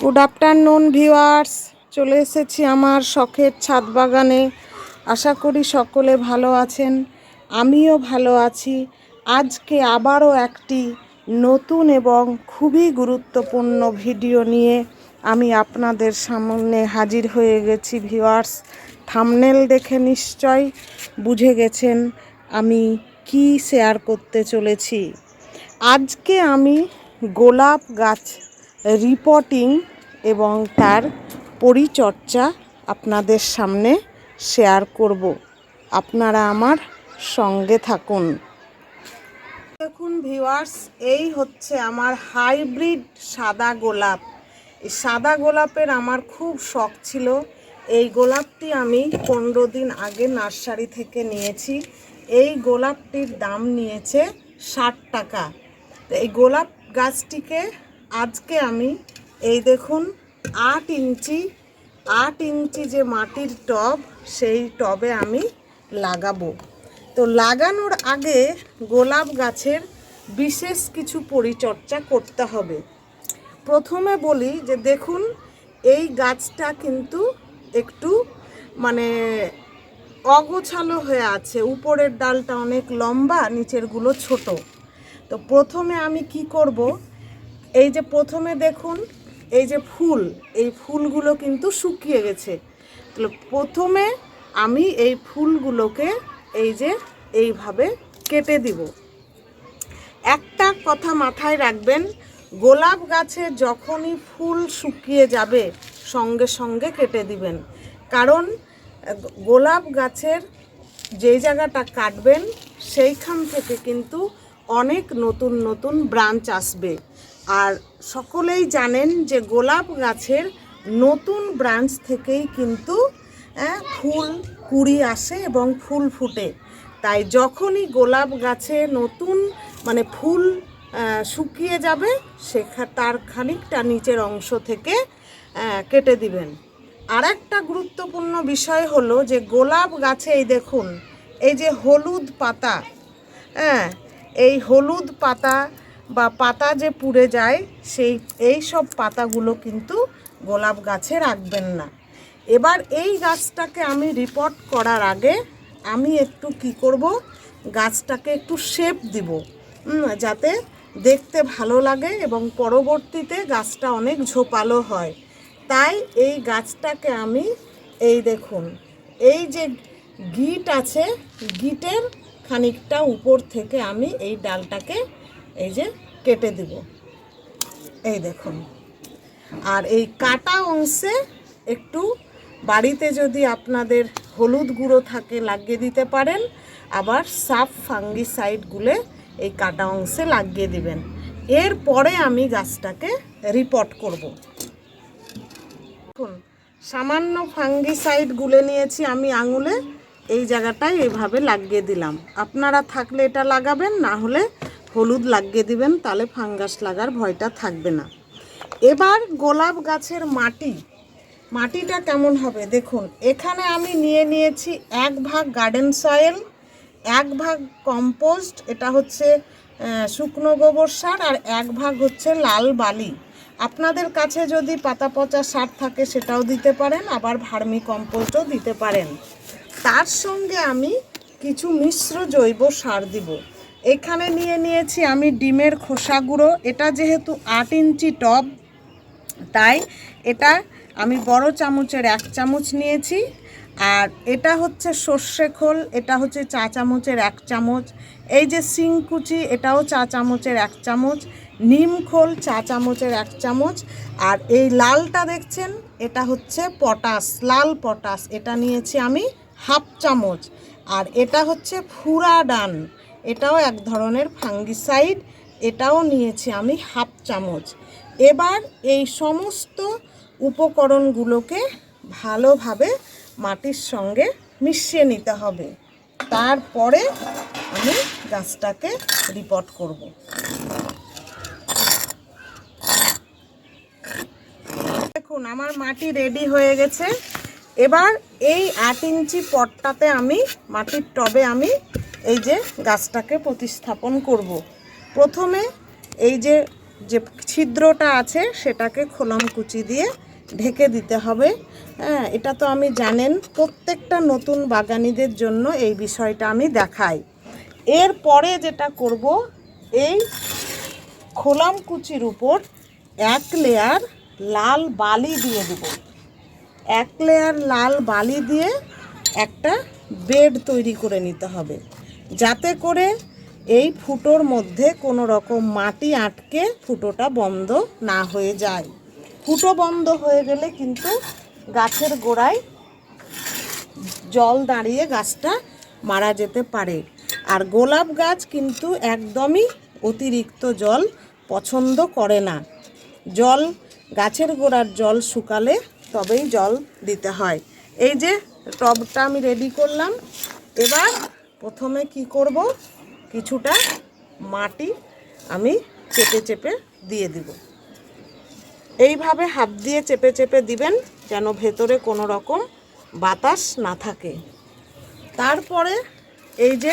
Good afternoon viewers চলে এসেছি আমার শখের ছাদ বাগানে। আশা করি সকলে ভালো আছেন। আমিও ভালো আছি। আজকে আবারও একটি নতুন এবং খুবই গুরুত্বপূর্ণ ভিডিও নিয়ে আমি আপনাদের সামনে হাজির হয়ে গেছি ভিওয়ার্স থামনেল দেখে নিশ্চয় বুঝে গেছেন আমি কি শেয়ার করতে চলেছি। আজকে আমি গোলাপ গাছ রিপোর্টিং এবং তার পরিচর্যা আপনাদের সামনে শেয়ার করব। আপনারা আমার সঙ্গে থাকুন। দেখুন ভিউয়ার্স এই হচ্ছে আমার হাইব্রিড সাদা গোলাপ। এই সাদা গোলাপের আমার খুব শখ ছিল। এই গোলাপটি আমি পনেরো দিন আগে নার্সারি থেকে নিয়েছি। এই গোলাপটির দাম নিয়েছে ষাট টাকা। এই গোলাপ গাছটিকে আজকে আমি এই দেখুন আট ইঞ্চি আট ইঞ্চি যে মাটির টব, সেই টবে আমি লাগাবো। তো লাগানোর আগে গোলাপ গাছের বিশেষ কিছু পরিচর্যা করতে হবে। প্রথমে বলি যে দেখুন, এই গাছটা কিন্তু একটু মানে অগোছালো হয়ে আছে। উপরের ডালটা অনেক লম্বা, নিচেরগুলো ছোট। তো প্রথমে আমি কি করব এই যে প্রথমে দেখুন, এই যে ফুল, এই ফুলগুলো কিন্তু শুকিয়ে গেছে। তাহলে প্রথমে আমি এই ফুলগুলোকে এই যে এইভাবে কেটে দিব। একটা কথা মাথায় রাখবেন, গোলাপ গাছে যখনই ফুল শুকিয়ে যাবে, সঙ্গে সঙ্গে কেটে দিবেন। কারণ, গোলাপ গাছের যেই জায়গাটা কাটবেন, সেইখান থেকে কিন্তু অনেক নতুন নতুন ব্রাঞ্চ আসবে। আর সকলেই জানেন যে গোলাপ গাছের নতুন ব্রাঞ্চ থেকেই কিন্তু ফুল কুড়ি আসে এবং ফুল ফুটে। তাই যখনই গোলাপ গাছে নতুন মানে ফুল শুকিয়ে যাবে, সেখা, তার খানিকটা নিচের অংশ থেকে কেটে দিবেন। আর একটা গুরুত্বপূর্ণ বিষয় হলো যে গোলাপ গাছে, এই দেখুন, এই যে হলুদ পাতা হ্যাঁ এই হলুদ পাতা বা পাতা যে পুড়ে যায়, সেই, এই সব পাতাগুলো কিন্তু গোলাপ গাছে রাখবেন না। এবার এই গাছটাকে আমি রিপোর্ট করার আগে আমি একটু কি করব, গাছটাকে একটু শেপ দিব যাতে দেখতে ভালো লাগে এবং পরবর্তীতে গাছটা অনেক ঝোপালো হয়। তাই এই গাছটাকে আমি, এই দেখুন, এই যে গিট আছে, গিটের খানিকটা উপর থেকে আমি এই ডালটাকে এই যে কেটে দিব। এই দেখুন। আর এই কাটা অংশে একটু বাড়িতে যদি আপনাদের হলুদ গুঁড়ো থাকে লাগিয়ে দিতে পারেন, আবার সাফ ফাঙ্গিসাইডগুলো এই কাটা অংশে লাগিয়ে দিবেন। এরপরে আমি গাছটাকে রিপোর্ট করব। দেখুন, সামান্য ফাঙ্গিসাইড গুলে নিয়েছি আমি আঙুলে, এই জায়গাটায় এইভাবে লাগিয়ে দিলাম। আপনারা থাকলে এটা লাগাবেন, না হলে হলুদ লাগিয়ে দিবেন, তাহলে ফাঙ্গাস লাগার ভয়টা থাকবে না। এবার গোলাপ গাছের মাটি, মাটিটা কেমন হবে দেখুন। এখানে আমি নিয়ে নিয়েছি এক ভাগ গার্ডেন সয়েল এক ভাগ কম্পোস্ট এটা হচ্ছে শুকনো গোবর সার আর এক ভাগ হচ্ছে লাল বালি। আপনাদের কাছে যদি পাতা পচা সার থাকে সেটাও দিতে পারেন, আবার ভার্মি কম্পোস্টও দিতে পারেন। তার সঙ্গে আমি কিছু মিশ্র জৈব সার দিব। এখানে নিয়ে নিয়েছি আমি ডিমের খোসা গুঁড়ো। এটা যেহেতু আট ইঞ্চি টব, তাই এটা আমি বড় চামচের এক চামচ নিয়েছি। আর এটা হচ্ছে সর্ষে খোল, এটা হচ্ছে চা চামচের এক চামচ। এই যে শিংকুচি এটাও চা চামচের এক চামচ। নিম খোল, চা চামচের এক চামচ। আর এই লালটা দেখছেন, এটা হচ্ছে পটাশ, লাল পটাশ। এটা নিয়েছি আমি হাফ চামচ। আর এটা হচ্ছে ফুরাডান। এটাও এক ধরনের ফাঙ্গিসাইড, এটাও নিয়েছি আমি হাফ চামচ। এবার এই সমস্ত উপকরণগুলোকে ভালোভাবে মাটির সঙ্গে মিশিয়ে নিতে হবে। তারপরে আমি গাছটাকে রিপোর্ট করব। দেখুন, আমার মাটি রেডি হয়ে গেছে। এবার এই আট ইঞ্চি পটটাতে আমি, মাটির টবে আমি এই যে গাছটাকে প্রতিস্থাপন করব। প্রথমে এই যে যে ছিদ্রটা আছে সেটাকে খোলম কুচি দিয়ে ঢেকে দিতে হবে। হ্যাঁ এটা তো আমি জানেন, প্রত্যেকটা নতুন বাগানিদের জন্য এই বিষয়টা আমি দেখাই। এরপরে যেটা করব, এই খোলাম কুচির উপর এক লেয়ার লাল বালি দিয়ে দেব। এক লেয়ার লাল বালি দিয়ে একটা বেড তৈরি করে নিতে হবে। যাতে করে এই ফুটোর মধ্যে কোনো রকম মাটি আটকে ফুটোটা বন্ধ না হয়ে যায়। ফুটো বন্ধ হয়ে গেলে কিন্তু গাছের গোড়ায় জল দাঁড়িয়ে গাছটা মারা যেতে পারে। আর গোলাপ গাছ কিন্তু একদমই অতিরিক্ত জল পছন্দ করে না। জল, গাছের গোড়ার জল শুকালে তবেই জল দিতে হয়। এই যে টবটা আমি রেডি করলাম। এবার প্রথমে কি করব? কিছুটা মাটি আমি চেপে চেপে দিয়ে দিব। এইভাবে হাত দিয়ে চেপে চেপে দিবেন যেন ভেতরে কোনো রকম বাতাস না থাকে। তারপরে এই যে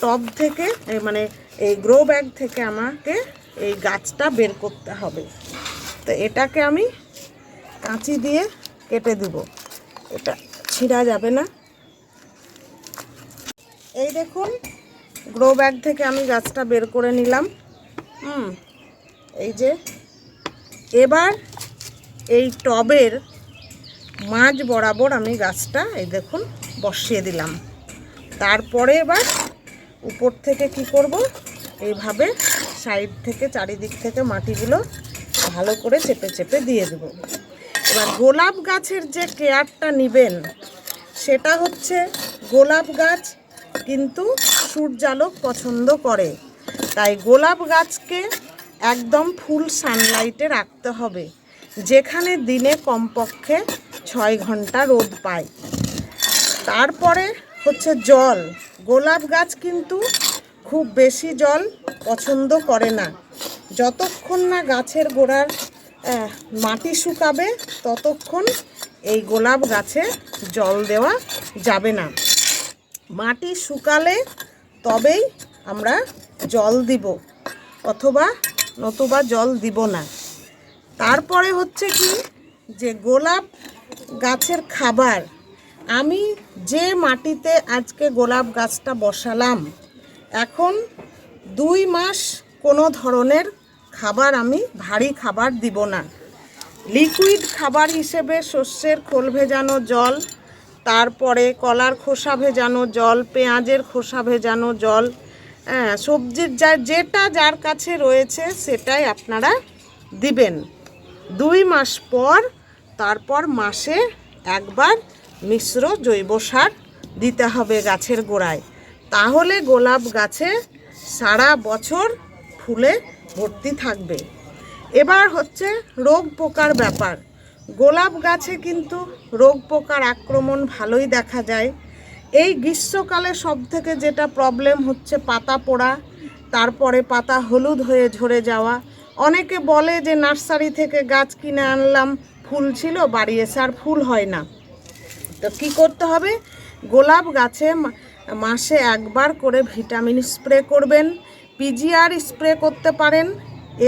টব থেকে মানে এই গ্রো ব্যাগ থেকে আমাকে এই গাছটা বের করতে হবে। তো এটাকে আমি কাঁচি দিয়ে কেটে দিব। এটা ছিঁড়া যাবে না। এই দেখুন গ্রো ব্যাগ থেকে আমি গাছটা বের করে নিলাম। হুম, এই যে, এবার এই টবের মাঝ বরাবর আমি গাছটা, এই দেখুন, বসিয়ে দিলাম। তারপরে এবার উপর থেকে কি করব? এইভাবে সাইড থেকে, চারিদিক থেকে মাটিগুলো ভালো করে চেপে চেপে দিয়ে দেব। এবার গোলাপ গাছের যে কেয়ারটা নেবেন, সেটা হচ্ছে গোলাপ গাছ কিন্তু সূর্যালোক পছন্দ করে। তাই গোলাপ গাছকে একদম ফুল সানলাইটে রাখতে হবে, যেখানে দিনে কমপক্ষে ছয় ঘণ্টা রোদ পায়। তারপরে হচ্ছে জল। গোলাপ গাছ কিন্তু খুব বেশি জল পছন্দ করে না। যতক্ষণ না গাছের গোড়ার মাটি শুকাবে, ততক্ষণ এই গোলাপ গাছে জল দেওয়া যাবে না। মাটি শুকালে তবেই আমরা জল দিব, অথবা নতুবা জল দিব না। তারপরে হচ্ছে কি, যে গোলাপ গাছের খাবার, আমি যে মাটিতে আজকে গোলাপ গাছটা বসালাম, এখন দুই মাস কোনো ধরনের খাবার আমি ভারী খাবার দিব না। লিকুইড খাবার হিসেবে শস্যের খোল ভেজানো জল তারপরে কলার খোসা ভেজানো জল, পেঁয়াজের খোসা ভেজানো জল হ্যাঁ সবজির যা, যেটা যার কাছে রয়েছে সেটাই আপনারা দিবেন। দুই মাস পর, তারপর মাসে একবার মিশ্র জৈব সার দিতে হবে গাছের গোড়ায়। তাহলে গোলাপ গাছে সারা বছর ফুলে ভর্তি থাকবে। এবার হচ্ছে রোগ পোকার ব্যাপার। গোলাপ গাছে কিন্তু রোগ পোকার আক্রমণ ভালোই দেখা যায়। এই গ্রীষ্মকালে সব থেকে যেটা প্রবলেম হচ্ছে পাতা পোড়া, তারপরে পাতা হলুদ হয়ে ঝরে যাওয়া। অনেকে বলে যে নার্সারি থেকে গাছ কিনে আনলাম, ফুল ছিল, বাড়ি এসে আর ফুল হয় না। তো কি করতে হবে? গোলাপ গাছে মাসে একবার করে ভিটামিন স্প্রে করবেন পিজিআর স্প্রে করতে পারেন।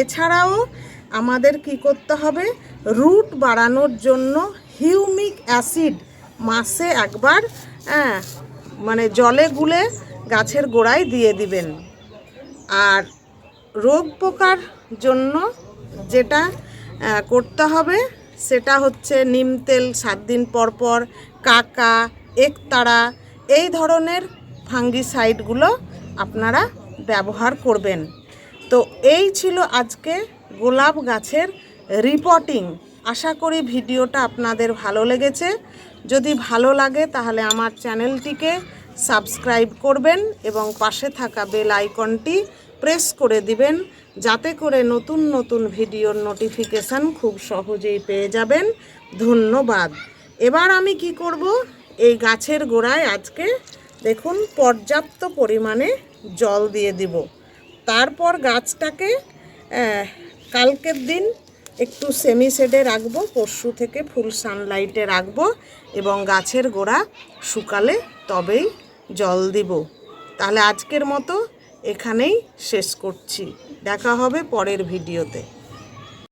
এছাড়াও আমাদের কি করতে হবে? রুট বাড়ানোর জন্য হিউমিক অ্যাসিড মাসে একবার হ্যাঁ মানে জলে গুলে গাছের গোড়ায় দিয়ে দিবেন। আর রোগ পোকার জন্য যেটা করতে হবে সেটা হচ্ছে নিম তেল সাত দিন পর পর, কাকা, একতারা, এই ধরনের ফাঙ্গিসাইডগুলো আপনারা ব্যবহার করবেন। তো এই ছিল আজকে গোলাপ গাছের রিপোর্টিং আশা করি ভিডিওটা আপনাদের ভালো লেগেছে। যদি ভালো লাগে তাহলে আমার চ্যানেলটিকে সাবস্ক্রাইব করবেন এবং পাশে থাকা বেল আইকনটি প্রেস করে দিবেন, যাতে করে নতুন নতুন ভিডিওর নোটিফিকেশান খুব সহজেই পেয়ে যাবেন। ধন্যবাদ। এবার আমি কি করব? এই গাছের গোড়ায় আজকে দেখুন পর্যাপ্ত পরিমাণে জল দিয়ে দিব। তারপর গাছটাকে কালকের দিন একটু সেমি শেডে রাখব, পরশু থেকে ফুল সানলাইটে রাখব এবং গাছের গোড়া শুকালে তবেই জল দিব। তাহলে আজকের মতো এখানেই শেষ করছি। দেখা হবে পরের ভিডিওতে